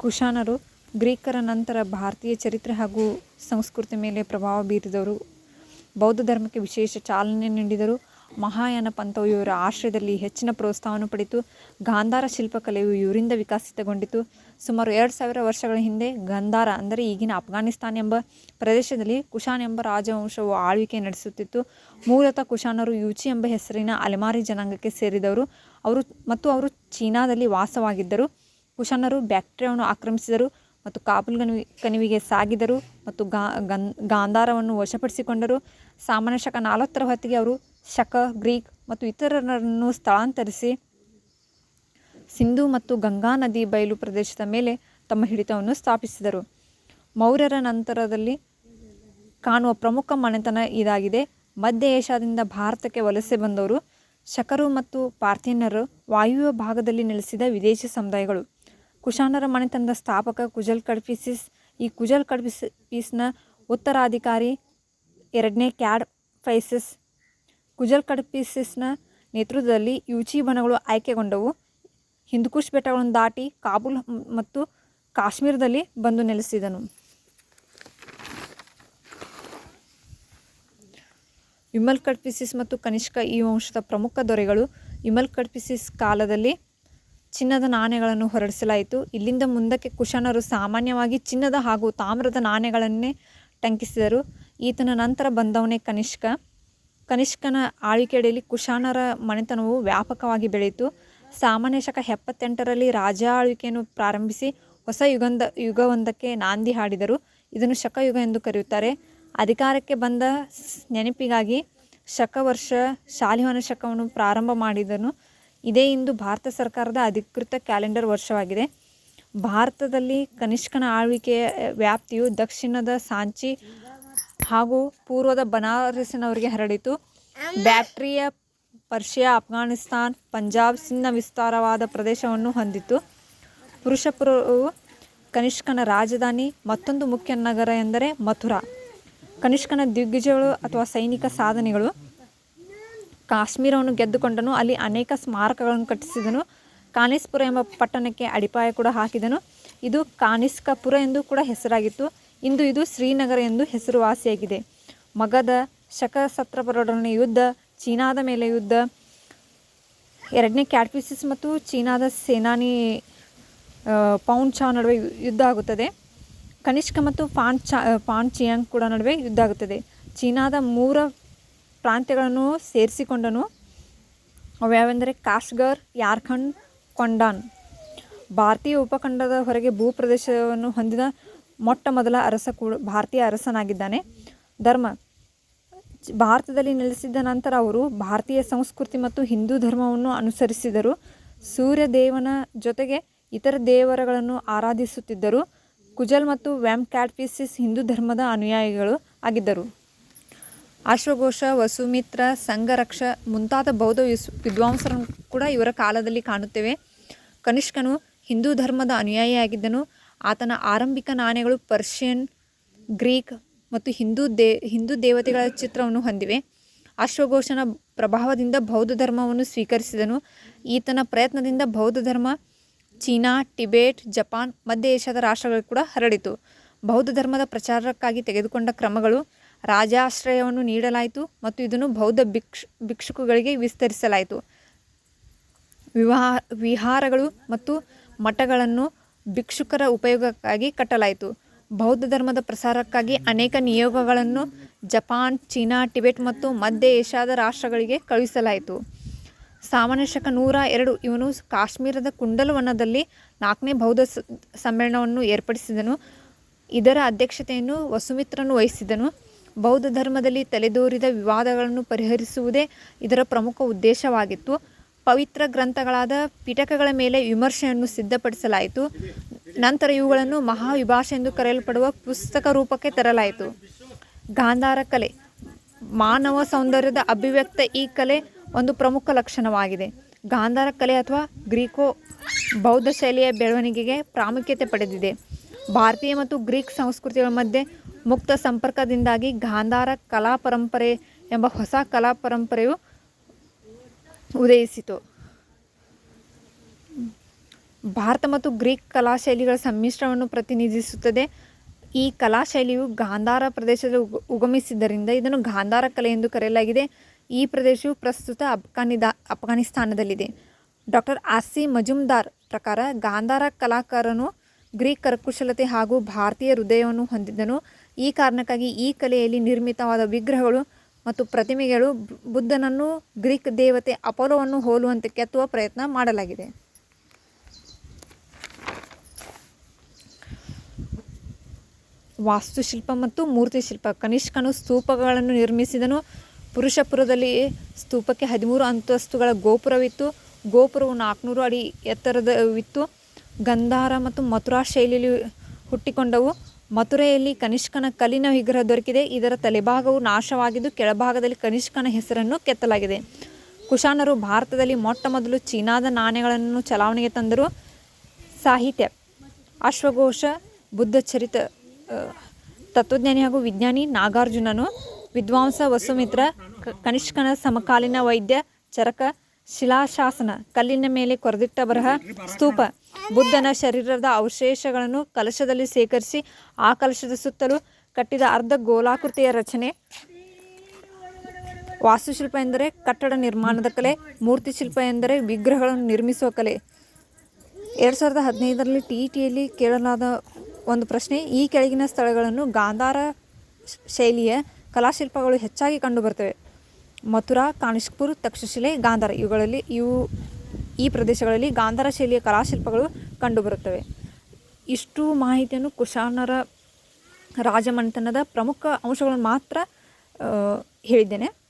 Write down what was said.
ಕುಶಾನರು ಗ್ರೀಕರ ನಂತರ ಭಾರತೀಯ ಚರಿತ್ರೆ ಹಾಗೂ ಸಂಸ್ಕೃತಿ ಮೇಲೆ ಪ್ರಭಾವ ಬೀರಿದವರು. ಬೌದ್ಧ ಧರ್ಮಕ್ಕೆ ವಿಶೇಷ ಚಾಲನೆ ನೀಡಿದರು. ಮಹಾಯಾನ ಪಂಥವು ಇವರ ಆಶ್ರಯದಲ್ಲಿ ಹೆಚ್ಚಿನ ಪ್ರೋತ್ಸಾಹವನ್ನು ಪಡೆಯಿತು. ಗಾಂಧಾರ ಶಿಲ್ಪಕಲೆಯು ಇವರಿಂದ ವಿಕಸಿತಗೊಂಡಿತು. ಸುಮಾರು ಎರಡು ಸಾವಿರ ವರ್ಷಗಳ ಹಿಂದೆ ಗಂಧಾರ, ಅಂದರೆ ಈಗಿನ ಅಫ್ಘಾನಿಸ್ತಾನ್ ಎಂಬ ಪ್ರದೇಶದಲ್ಲಿ ಕುಶಾನ್ ಎಂಬ ರಾಜವಂಶವು ಆಳ್ವಿಕೆ ನಡೆಸುತ್ತಿತ್ತು. ಮೂಲತಃ ಕುಶಾನರು ಯೂಚಿ ಎಂಬ ಹೆಸರಿನ ಅಲೆಮಾರಿ ಜನಾಂಗಕ್ಕೆ ಸೇರಿದವರು. ಅವರು ಮತ್ತು ಅವರು ಚೀನಾದಲ್ಲಿ ವಾಸವಾಗಿದ್ದರು. ಕುಶಾನರು ಬ್ಯಾಕ್ಟೀರಿಯಾವನ್ನು ಆಕ್ರಮಿಸಿದರು ಮತ್ತು ಕಾಬುಲ್ ಕಣಿವೆ, ಕಣಿವೆಗೆ ಸಾಗಿದರು ಮತ್ತು ಗಾ ಗಾಂಧಾರವನ್ನು ವಶಪಡಿಸಿಕೊಂಡರು. ಸಾಮಾನ್ಯ ಶಕ ನಾಲ್ವತ್ತರ ಹೊತ್ತಿಗೆ ಅವರು ಶಕ, ಗ್ರೀಕ್ ಮತ್ತು ಇತರರನ್ನು ಸ್ಥಳಾಂತರಿಸಿ ಸಿಂಧು ಮತ್ತು ಗಂಗಾ ನದಿ ಬಯಲು ಪ್ರದೇಶದ ಮೇಲೆ ತಮ್ಮ ಹಿಡಿತವನ್ನು ಸ್ಥಾಪಿಸಿದರು. ಮೌರ್ಯರ ನಂತರದಲ್ಲಿ ಕಾಣುವ ಪ್ರಮುಖ ಮನೆತನ ಇದಾಗಿದೆ. ಮಧ್ಯ ಏಷ್ಯಾದಿಂದ ಭಾರತಕ್ಕೆ ವಲಸೆ ಬಂದವರು ಶಕರು ಮತ್ತು ಪಾರ್ಥಿನರು ವಾಯುವ್ಯ ಭಾಗದಲ್ಲಿ ನೆಲೆಸಿದ ವಿದೇಶಿ ಸಮುದಾಯಗಳು. ಕುಶಾನರ ಮನೆತನದ ಸ್ಥಾಪಕ ಕುಜಲ್ ಕಡ್ಪಿಸಿಸ್ ಈ ಕುಜಲ್ ಕಡ್ಪಿಸ್ ಉತ್ತರಾಧಿಕಾರಿ ಎರಡನೇ ಕ್ಯಾಡ್ ಫೈಸಿಸ್. ಕುಜಲ್ ಕಡ್ಪಿಸಿಸ್ನ ನೇತೃತ್ವದಲ್ಲಿ ಯುಚಿ ಬಣಗಳು ಆಯ್ಕೆಗೊಂಡವು. ಹಿಂದೂಕುಷ್ ಬೆಟ್ಟಗಳನ್ನು ದಾಟಿ ಕಾಬೂಲ್ ಮತ್ತು ಕಾಶ್ಮೀರದಲ್ಲಿ ಬಂದು ನೆಲೆಸಿದನು. ವಿಮಲ್ ಕಡ್ಪಿಸಿಸ್ ಮತ್ತು ಕನಿಷ್ಕ ಈ ವಂಶದ ಪ್ರಮುಖ ದೊರೆಗಳು. ವಿಮಲ್ ಕಡ್ಪಿಸಿಸ್ ಕಾಲದಲ್ಲಿ ಚಿನ್ನದ ನಾಣ್ಯಗಳನ್ನು ಹೊರಡಿಸಲಾಯಿತು. ಇಲ್ಲಿಂದ ಮುಂದಕ್ಕೆ ಕುಶಾನರು ಸಾಮಾನ್ಯವಾಗಿ ಚಿನ್ನದ ಹಾಗೂ ತಾಮ್ರದ ನಾಣ್ಯಗಳನ್ನೇ ಟಂಕಿಸಿದರು. ಈತನ ನಂತರ ಬಂದವನೇ ಕನಿಷ್ಕ. ಕನಿಷ್ಕನ ಆಳ್ವಿಕೆಯಡಿಯಲ್ಲಿ ಕುಶಾನರ ಮನೆತನವು ವ್ಯಾಪಕವಾಗಿ ಬೆಳೆಯಿತು. ಸಾಮಾನ್ಯ ಶಕ ಎಪ್ಪತ್ತೆಂಟರಲ್ಲಿ ರಾಜ ಆಳ್ವಿಕೆಯನ್ನು ಪ್ರಾರಂಭಿಸಿ ಹೊಸ ಯುಗಂದ ಯುಗವೊಂದಕ್ಕೆ ನಾಂದಿ ಹಾಡಿದರು. ಇದನ್ನು ಶಕಯುಗ ಎಂದು ಕರೆಯುತ್ತಾರೆ. ಅಧಿಕಾರಕ್ಕೆ ಬಂದ ನೆನಪಿಗಾಗಿ ಶಕ ವರ್ಷ ಶಾಲಿವಾಹನ ಶಕವನ್ನು ಪ್ರಾರಂಭ ಮಾಡಿದನು. ಇದೇ ಇಂದು ಭಾರತ ಸರ್ಕಾರದ ಅಧಿಕೃತ ಕ್ಯಾಲೆಂಡರ್ ವರ್ಷವಾಗಿದೆ. ಭಾರತದಲ್ಲಿ ಕನಿಷ್ಕನ ಆಳ್ವಿಕೆಯ ವ್ಯಾಪ್ತಿಯು ದಕ್ಷಿಣದ ಸಾಂಚಿ ಹಾಗೂ ಪೂರ್ವದ ಬನಾರಸಿನವರಿಗೆ ಹರಡಿತು. ಬ್ಯಾಕ್ಟ್ರಿಯ ಪರ್ಷಿಯಾ, ಅಫ್ಘಾನಿಸ್ತಾನ್, ಪಂಜಾಬ್ ಸಿನ್ನ ವಿಸ್ತಾರವಾದ ಪ್ರದೇಶವನ್ನು ಹೊಂದಿತ್ತು ಪುರುಷಪುರವು ಕನಿಷ್ಕನ ರಾಜಧಾನಿ, ಮತ್ತೊಂದು ಮುಖ್ಯ ನಗರ ಎಂದರೆ ಮಥುರಾ. ಕನಿಷ್ಕನ ದಿಗ್ಗಜಗಳು ಅಥವಾ ಸೈನಿಕ ಸಾಧನೆಗಳು ಕಾಶ್ಮೀರವನ್ನು ಗೆದ್ದುಕೊಂಡನು. ಅಲ್ಲಿ ಅನೇಕ ಸ್ಮಾರಕಗಳನ್ನು ಕಟ್ಟಿಸಿದನು. ಕಾನಿಸ್ಪುರ ಎಂಬ ಪಟ್ಟಣಕ್ಕೆ ಅಡಿಪಾಯ ಕೂಡ ಹಾಕಿದನು. ಇದು ಕಾನಿಸ್ಕಪುರ ಎಂದು ಕೂಡ ಹೆಸರಾಗಿತ್ತು. ಇಂದು ಇದು ಶ್ರೀನಗರ ಎಂದು ಹೆಸರುವಾಸಿಯಾಗಿದೆ. ಮಗದ ಶಕ ಸತ್ರಪರೊಡನೆ ಯುದ್ಧ, ಚೀನಾದ ಮೇಲೆ ಯುದ್ಧ, ಎರಡನೇ ಕ್ಯಾಟ್ಪಿಸಿಸ್ ಮತ್ತು ಚೀನಾದ ಸೇನಾನಿ ಪೌಂಡ್ ಚಾ ನಡುವೆ ಯುದ್ಧ ಆಗುತ್ತದೆ. ಕನಿಷ್ಕ ಮತ್ತು ಫಾನ್ ಚಾ, ಫಾನ್ ಚಿಯಾಂಗ್ ಕೂಡ ನಡುವೆ ಯುದ್ಧ ಆಗುತ್ತದೆ. ಚೀನಾದ ಮೂರ ಪ್ರಾಂತ್ಯಗಳನ್ನು ಸೇರಿಸಿಕೊಂಡನು. ಅವ್ಯಾವೆಂದರೆ ಕಾಶ್ಗರ್, ಯಾರ್ಖಂಡ್, ಕೊಂಡಾನ್. ಭಾರತೀಯ ಉಪಖಂಡದ ಹೊರಗೆ ಭೂಪ್ರದೇಶವನ್ನು ಹೊಂದಿದ ಮೊಟ್ಟ ಮೊದಲ ಅರಸ ಕೂಡ ಭಾರತೀಯ ಅರಸನಾಗಿದ್ದಾನೆ. ಧರ್ಮ. ಭಾರತದಲ್ಲಿ ನೆಲೆಸಿದ ನಂತರ ಅವರು ಭಾರತೀಯ ಸಂಸ್ಕೃತಿ ಮತ್ತು ಹಿಂದೂ ಧರ್ಮವನ್ನು ಅನುಸರಿಸಿದರು. ಸೂರ್ಯದೇವನ ಜೊತೆಗೆ ಇತರ ದೇವರುಗಳನ್ನು ಆರಾಧಿಸುತ್ತಿದ್ದರು. ಕುಜಲ್ ಮತ್ತು ವ್ಯಾಮ್ ಕ್ಯಾಟ್ಫಿಸಿಸ್ ಹಿಂದೂ ಧರ್ಮದ ಅನುಯಾಯಿಗಳು ಆಗಿದ್ದರು. ಅಶ್ವಘೋಷ, ವಸುಮಿತ್ರ, ಸಂಘರಕ್ಷ ಮುಂತಾದ ಬೌದ್ಧ ವಿಸ್, ವಿದ್ವಾಂಸರನ್ನು ಕೂಡ ಇವರ ಕಾಲದಲ್ಲಿ ಕಾಣುತ್ತೇವೆ. ಕನಿಷ್ಕನು ಹಿಂದೂ ಧರ್ಮದ ಅನುಯಾಯಿಯಾಗಿದ್ದನು ಆತನ ಆರಂಭಿಕ ನಾಣ್ಯಗಳು ಪರ್ಷಿಯನ್, ಗ್ರೀಕ್ ಮತ್ತು ಹಿಂದೂ ದೇ, ಹಿಂದೂ ದೇವತೆಗಳ ಚಿತ್ರವನ್ನು ಹೊಂದಿವೆ. ಅಶ್ವಘೋಷನ ಪ್ರಭಾವದಿಂದ ಬೌದ್ಧ ಧರ್ಮವನ್ನು ಸ್ವೀಕರಿಸಿದನು. ಈತನ ಪ್ರಯತ್ನದಿಂದ ಬೌದ್ಧ ಧರ್ಮ, ಚೀನಾ, ಟಿಬೇಟ್, ಜಪಾನ್, ಮಧ್ಯ ಏಷ್ಯಾದ ರಾಷ್ಟ್ರಗಳು ಕೂಡ ಹರಡಿತು. ಬೌದ್ಧ ಧರ್ಮದ ಪ್ರಚಾರಕ್ಕಾಗಿ ತೆಗೆದುಕೊಂಡ ಕ್ರಮಗಳು ರಾಜಾಶ್ರಯವನ್ನು ನೀಡಲಾಯಿತು ಮತ್ತು ಇದನ್ನು ಬೌದ್ಧ ಭಿಕ್ಷು, ಭಿಕ್ಷುಕಗಳಿಗೆ ವಿಸ್ತರಿಸಲಾಯಿತು. ವಿವಾಹ, ವಿಹಾರಗಳು ಮತ್ತು ಮಠಗಳನ್ನು ಭಿಕ್ಷುಕರ ಉಪಯೋಗಕ್ಕಾಗಿ ಕಟ್ಟಲಾಯಿತು. ಬೌದ್ಧ ಧರ್ಮದ ಪ್ರಸಾರಕ್ಕಾಗಿ ಅನೇಕ ನಿಯೋಗಗಳನ್ನು ಜಪಾನ್, ಚೀನಾ, ಟಿಬೆಟ್ ಮತ್ತು ಮಧ್ಯ ಏಷ್ಯಾದ ರಾಷ್ಟ್ರಗಳಿಗೆ ಕಳುಹಿಸಲಾಯಿತು. ಸಾಮಾನ್ಯ ಶಕ ನೂರ ಎರಡು ಇವನು ಕಾಶ್ಮೀರದ ಕುಂಡಲವನದಲ್ಲಿ ನಾಲ್ಕನೇ ಬೌದ್ಧ ಸಮ್ಮೇಳನವನ್ನು ಏರ್ಪಡಿಸಿದನು. ಇದರ ಅಧ್ಯಕ್ಷತೆಯನ್ನು ವಸುಮಿತ್ರನು ವಹಿಸಿದನು. ಬೌದ್ಧ ಧರ್ಮದಲ್ಲಿ ತಲೆದೋರಿದ ವಿವಾದಗಳನ್ನು ಪರಿಹರಿಸುವುದೇ ಇದರ ಪ್ರಮುಖ ಉದ್ದೇಶವಾಗಿತ್ತು. ಪವಿತ್ರ ಗ್ರಂಥಗಳಾದ ಪಿಟಕಗಳ ಮೇಲೆ ವಿಮರ್ಶೆಯನ್ನು ಸಿದ್ಧಪಡಿಸಲಾಯಿತು. ನಂತರ ಇವುಗಳನ್ನು ಮಹಾವಿಭಾಷೆ ಎಂದು ಕರೆಯಲ್ಪಡುವ ಪುಸ್ತಕ ರೂಪಕ್ಕೆ ತರಲಾಯಿತು. ಗಾಂಧಾರ ಕಲೆ, ಮಾನವ ಸೌಂದರ್ಯದ ಅಭಿವ್ಯಕ್ತ ಈ ಕಲೆ ಒಂದು ಪ್ರಮುಖ ಲಕ್ಷಣವಾಗಿದೆ. ಗಾಂಧಾರ ಕಲೆ ಅಥವಾ ಗ್ರೀಕೋ ಬೌದ್ಧ ಶೈಲಿಯ ಬೆಳವಣಿಗೆಗೆ ಪ್ರಾಮುಖ್ಯತೆ ಪಡೆದಿದೆ. ಭಾರತೀಯ ಮತ್ತು ಗ್ರೀಕ್ ಸಂಸ್ಕೃತಿಗಳ ಮಧ್ಯೆ ಮುಕ್ತ ಸಂಪರ್ಕದಿಂದಾಗಿ ಗಾಂಧಾರ ಕಲಾ ಪರಂಪರೆ ಎಂಬ ಹೊಸ ಕಲಾ ಪರಂಪರೆಯು ಉದಯಿಸಿತು. ಭಾರತ ಮತ್ತು ಗ್ರೀಕ್ ಕಲಾ ಶೈಲಿಗಳ ಸಮ್ಮಿಶ್ರವನ್ನು ಪ್ರತಿನಿಧಿಸುತ್ತದೆ. ಈ ಕಲಾ ಶೈಲಿಯು ಗಾಂಧಾರ ಪ್ರದೇಶದಲ್ಲಿ ಉಗ, ಉಗಮಿಸಿದ್ದರಿಂದ ಇದನ್ನು ಗಾಂಧಾರ ಕಲೆ ಎಂದು ಕರೆಯಲಾಗಿದೆ. ಈ ಪ್ರದೇಶವು ಪ್ರಸ್ತುತ ಅಫ್ಘಾನಿದಾ ಅಫ್ಘಾನಿಸ್ತಾನದಲ್ಲಿದೆ ಡಾಕ್ಟರ್ ಆಸಿ ಮಜುಮ್ದಾರ್ ಪ್ರಕಾರ ಗಾಂಧಾರ ಕಲಾಕಾರನು ಗ್ರೀಕ್ ಕರಕುಶಲತೆ ಹಾಗೂ ಭಾರತೀಯ ಹೃದಯವನ್ನು ಹೊಂದಿದ್ದನು. ಈ ಕಾರಣಕ್ಕಾಗಿ ಈ ಕಲೆಯಲ್ಲಿ ನಿರ್ಮಿತವಾದ ವಿಗ್ರಹಗಳು ಮತ್ತು ಪ್ರತಿಮೆಗಳು ಬುದ್ಧನನ್ನು, ಗ್ರೀಕ್ ದೇವತೆ ಅಪೋಲೋವನ್ನು ಹೋಲುವಂತೆ ಕೆತ್ತುವ ಪ್ರಯತ್ನ ಮಾಡಲಾಗಿದೆ. ವಾಸ್ತುಶಿಲ್ಪ ಮತ್ತು ಮೂರ್ತಿಶಿಲ್ಪ. ಕನಿಷ್ಕನು ಸ್ತೂಪಗಳನ್ನು ನಿರ್ಮಿಸಿದನು. ಪುರುಷಪುರದಲ್ಲಿ ಸ್ತೂಪಕ್ಕೆ ಹದಿಮೂರು ಅಂತಸ್ತುಗಳ ಗೋಪುರವಿತ್ತು. ಗೋಪುರವು ನಾಲ್ಕುನೂರು ಅಡಿ ಎತ್ತರದವಿತ್ತು. ಗಂಧಾರ ಮತ್ತು ಮಥುರಾ ಶೈಲಿಯಲ್ಲಿ ಹುಟ್ಟಿಕೊಂಡವು. ಮಥುರೆಯಲ್ಲಿ ಕನಿಷ್ಕನ ಕಲ್ಲಿನ ವಿಗ್ರಹ ದೊರಕಿದೆ. ಇದರ ತಲೆಭಾಗವು ನಾಶವಾಗಿದ್ದು ಕೆಳಭಾಗದಲ್ಲಿ ಕನಿಷ್ಕನ ಹೆಸರನ್ನು ಕೆತ್ತಲಾಗಿದೆ. ಕುಶಾನರು ಭಾರತದಲ್ಲಿ ಮೊಟ್ಟ ಮೊದಲು ಚೀನಾದ ನಾಣ್ಯಗಳನ್ನು ಚಲಾವಣೆಗೆ ತಂದರು. ಸಾಹಿತ್ಯ, ಅಶ್ವಘೋಷ, ಬುದ್ಧ ಚರಿತ ತತ್ವಜ್ಞಾನಿ ಹಾಗೂ ವಿಜ್ಞಾನಿ ನಾಗಾರ್ಜುನನು, ವಿದ್ವಾಂಸ ವಸುಮಿತ್ರ ಕನಿಷ್ಕನ ಸಮಕಾಲೀನ ವೈದ್ಯ, ಚರಕ ಶಿಲಾಶಾಸನ, ಕಲ್ಲಿನ ಮೇಲೆ ಕೊರೆದಿಟ್ಟ ಬರಹ ಸ್ತೂಪ, ಬುದ್ಧನ ಶರೀರದ ಅವಶೇಷಗಳನ್ನು ಕಲಶದಲ್ಲಿ ಸೇಕರಿಸಿ ಆ ಕಲಶದ ಸುತ್ತಲೂ ಕಟ್ಟಿದ ಅರ್ಧ ಗೋಲಾಕೃತಿಯ ರಚನೆ. ವಾಸ್ತುಶಿಲ್ಪ ಎಂದರೆ ಕಟ್ಟಡ ನಿರ್ಮಾಣದ ಕಲೆ, ಮೂರ್ತಿಶಿಲ್ಪ ಎಂದರೆ ವಿಗ್ರಹಗಳನ್ನು ನಿರ್ಮಿಸುವ ಕಲೆ. ಎರಡು ಸಾವಿರದ ಹದಿನೈದರಲ್ಲಿ ಟಿ ಟಿಯಲ್ಲಿ ಕೇಳಲಾದ ಒಂದು ಪ್ರಶ್ನೆ, ಈ ಕೆಳಗಿನ ಸ್ಥಳಗಳನ್ನು ಗಾಂಧಾರ ಶೈಲಿಯ ಕಲಾಶಿಲ್ಪಗಳು ಹೆಚ್ಚಾಗಿ ಕಂಡುಬರ್ತವೆ ಮಥುರಾ ಕಾಣಿಸ್ಪುರ್ ತಕ್ಷಶಿಲೆ, ಗಾಂಧಾರ. ಇವುಗಳಲ್ಲಿ ಇವು ಈ ಪ್ರದೇಶಗಳಲ್ಲಿ ಗಾಂಧಾರ ಶೈಲಿಯ ಕಲಾಶಿಲ್ಪಗಳು ಕಂಡುಬರುತ್ತವೆ. ಇಷ್ಟು ಮಾಹಿತಿಯನ್ನು ಕುಶಾನರ ರಾಜಮನೆತನದ ಪ್ರಮುಖ ಅಂಶಗಳನ್ನು ಮಾತ್ರ ಹೇಳಿದ್ದೇನೆ.